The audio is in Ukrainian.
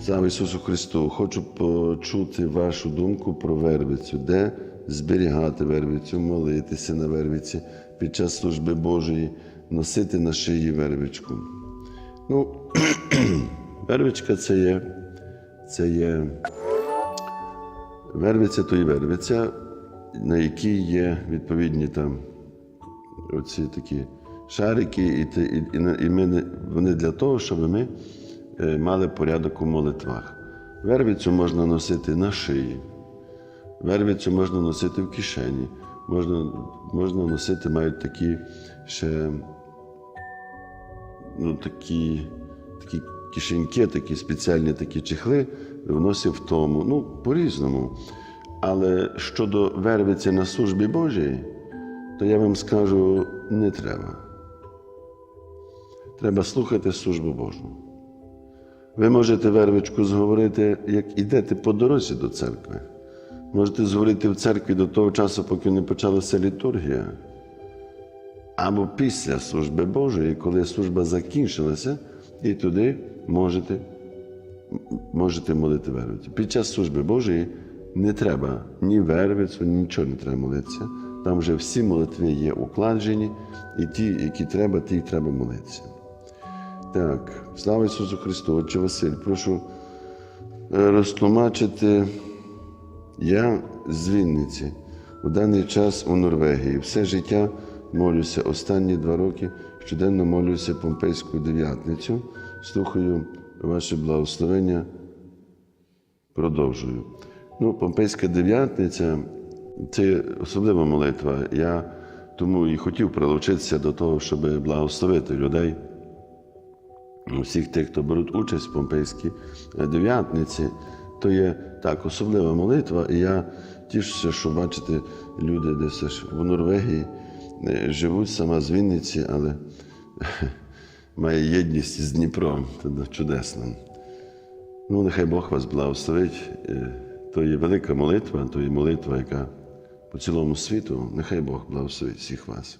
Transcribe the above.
Слава Ісусу Христу! Хочу почути вашу думку про вервицю, де зберігати вервицю, молитися на вервиці під час служби Божої, носити на шиї вервичку. Ну, вервичка це є, це є вервиця, то і вервиця, на якій є відповідні там оці такі шарики, і, і, і, і ми, вони для того, щоб ми мали порядок у молитвах. Вервицю можна носити на шиї, вервицю можна носити в кишені, можна, можна носити, мають такі ще ну, такі, такі кишеньки, такі спеціальні такі чехли, вносив в тому. Ну, по-різному. Але щодо вервиці на службі Божій, то я вам скажу, не треба. Треба слухати службу Божу. Ви можете вервичку зговорити, як ідете по дорозі до церкви. Можете зговорити в церкві до того часу, поки не почалася літургія. Або після служби Божої, коли служба закінчилася, і туди можете, можете молити вервицю. Під час служби Божої не треба ні вервицю, нічого не треба молитися. Там вже всі молитви є укладжені, і ті, які треба, ті треба молитися. Так, слава Ісусу Христу, Отче Василь, прошу е, розтлумачити. Я з Вінниці у даний час у Норвегії. Все життя молюся. Останні два роки щоденно молюся Помпейську дев'ятницю. Слухаю ваше благословення. Продовжую. Ну, Помпейська дев'ятниця це особлива молитва. Я тому і хотів прилучитися до того, щоб благословити людей всіх тих, хто беруть участь в Помпейській дев'ятниці, то є так особлива молитва. І я тішуся, що бачите, люди десь аж в Норвегії е, живуть сама з Вінниці, але має єдність з Дніпром. Це чудесно. Ну, нехай Бог вас благословить. Е, То є велика молитва, то є молитва, яка по цілому світу, нехай Бог благословить всіх вас.